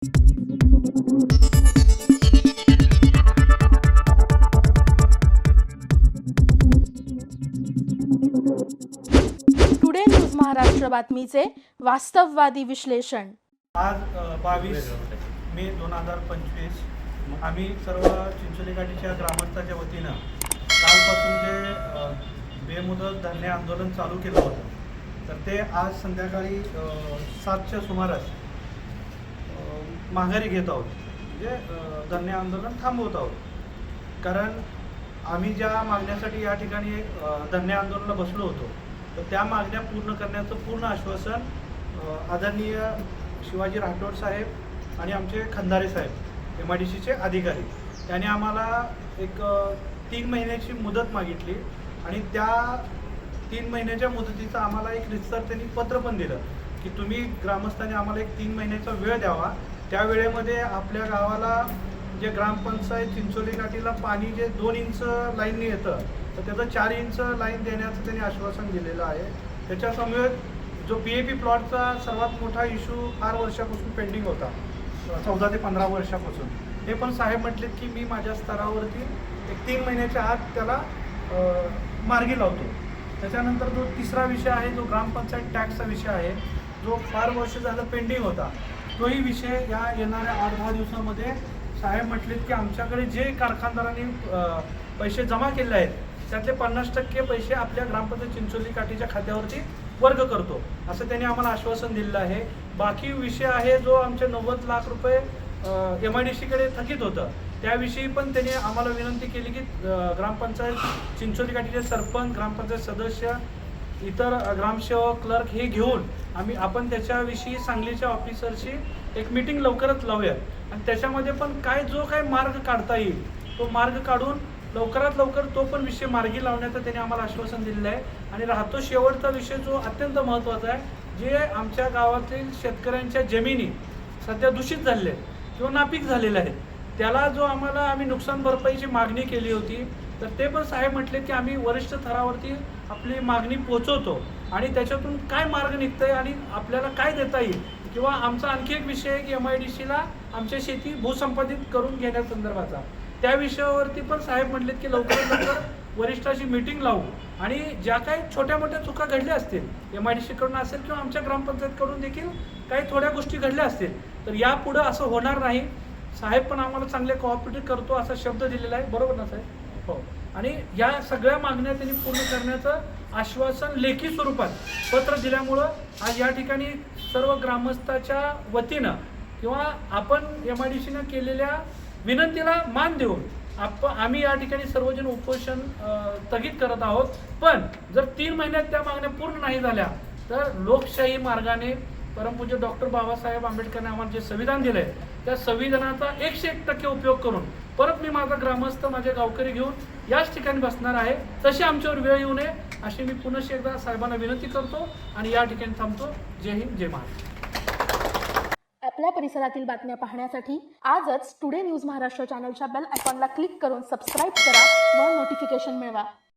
Today news Maharashtra बातमीचे वास्तववादी विश्लेषण आज बावीस मे दोन हजार पंचवीस आम्ही सर्व चिंचोली घाटीच्या ग्रामस्थाच्या वतीनं कालपासून जे बेमुदत धरणे आंदोलन चालू केलं होतं तर ते आज संध्याकाळी सातच्या सुमारास माघारी घेत आहोत. म्हणजे धरणे आंदोलन थांबवत आहोत. कारण आम्ही ज्या मागण्यासाठी या ठिकाणी धरणे आंदोलनाला बसलो होतो तर त्या मागण्या पूर्ण करण्याचं पूर्ण आश्वासन आदरणीय शिवाजी राठोड साहेब आणि आमचे खंदारे साहेब एम आय डी सीचे अधिकारी. त्यांनी आम्हाला एक तीन महिन्याची मुदत मागितली आणि त्या तीन महिन्याच्या मुदतीचं आम्हाला एक रितसर त्यांनी पत्र पण दिलं की तुम्ही ग्रामस्थांनी आम्हाला एक तीन महिन्याचा वेळ द्यावा. त्या वेळेमध्ये आपल्या गावाला जे ग्रामपंचायत चिंचोली घाटीला पाणी जे दोन इंच लाईनने येतं तर त्याचं चार इंच लाईन देण्याचं त्यांनी आश्वासन दिलेलं आहे. त्याच्यासमवेत जो पी ए पी प्लॉटचा सर्वात मोठा इश्यू फार वर्षापासून पेंडिंग होता चौदा ते पंधरा वर्षापासून. हे पण साहेब म्हटलेत की मी माझ्या स्तरावरती एक तीन महिन्याच्या आत त्याला मार्गी लावतो. त्याच्यानंतर जो तिसरा विषय आहे जो ग्रामपंचायत टॅक्सचा विषय आहे जो फार वर्ष झालं पेंडिंग होता तोही विषय या येणाऱ्या आठ दहा दिवसामध्ये साहेब म्हटलेत की आमच्याकडे जे कारखानदारांनी पैसे जमा केले आहेत त्यातले पन्नास टक्के पैसे आपल्या ग्रामपंचायत चिंचोली काठीच्या खात्यावरती वर्ग करतो. असं त्यांनी आम्हाला आश्वासन दिलेलं आहे. बाकी विषय आहे जो आमचे नव्वद लाख रुपये एम आय डी सीकडे थकीत होतं. त्याविषयी पण त्यांनी आम्हाला विनंती केली की ग्रामपंचायत चिंचोली काठीचे सरपंच ग्रामपंचायत सदस्य इतर ग्रामसेवक क्लर्क हे घेऊन आम्ही आपण त्याच्याविषयी सांगलीच्या ऑफिसरशी एक मीटिंग लवकरच लावूया आणि त्याच्यामध्ये पण काय जो काय मार्ग काढता येईल तो मार्ग काढून लवकरात लवकर तो पण विषय मार्गी लावण्याचं त्यांनी आम्हाला आश्वासन दिलेलं आहे. आणि राहतो शेवटचा विषय जो अत्यंत महत्त्वाचा आहे जे आमच्या गावातील शेतकऱ्यांच्या जमिनी सध्या दूषित झालेल्या आहेत किंवा नापीक झालेल्या आहेत त्याला जो आम्हाला आम्ही नुकसान भरपाईची मागणी केली होती तर ते पण साहेब म्हटले की आम्ही वरिष्ठ थरावरती आपली मागणी पोचवतो आणि त्याच्यातून काय मार्ग निघतंय आणि आपल्याला काय देता येईल? किंवा आमचा आणखी एक विषय आहे की एम आय डी सीला आमच्या शेती भूसंपादित करून घेण्यासंदर्भाचा त्या विषयावरती पण साहेब म्हटलेत की लवकरात लवकर वरिष्ठाची मीटिंग लावू. आणि ज्या काही छोट्या मोठ्या चुका घडल्या असतील एम आय डी सीकडून असेल किंवा आमच्या ग्रामपंचायतकडून देखील काही थोड्या गोष्टी घडल्या असतील तर यापुढं असं होणार नाही. साहेब पण आम्हाला चांगले कॉपरेटिव्ह करतो असा शब्द दिलेला आहे. बरोबर ना साहेब? हो. आणि या सगळ्या मागण्या त्यांनी पूर्ण करण्याचं आश्वासन लेखी स्वरूपात पत्र दिल्यामुळं आज या ठिकाणी सर्व ग्रामस्थाच्या वतीनं किंवा आपण एम आय डी सीनं केलेल्या विनंतीला मान देऊन आप आम्ही या ठिकाणी सर्वजण उपोषण स्थगित करत आहोत. पण जर तीन महिन्यात त्या मागण्या पूर्ण नाही झाल्या तर लोकशाही मार्गाने परमपूज्य डॉक्टर बाबासाहेब आंबेडकरने आम्हाला जे संविधान दिलंय त्या संविधानाचा एकशे एक टक्के उपयोग करून परत मी माझा ग्रामस्थ माझे गावकरी घेऊन याच ठिकाणी बसणार आहे. तशी आमच्यावर वेळ येऊ नये अशी मी पुनश्च एकदा साहेबांना विनंती करतो आणि या ठिकाणी थांबतो. जय हिंद जय महाराष्ट्र. आपल्या परिसरातील बातम्या पाहण्यासाठी आजच टुडे न्यूज महाराष्ट्र चॅनलच्या बेल आयकॉनला क्लिक करून सबस्क्राईब करा व नोटिफिकेशन मिळवा.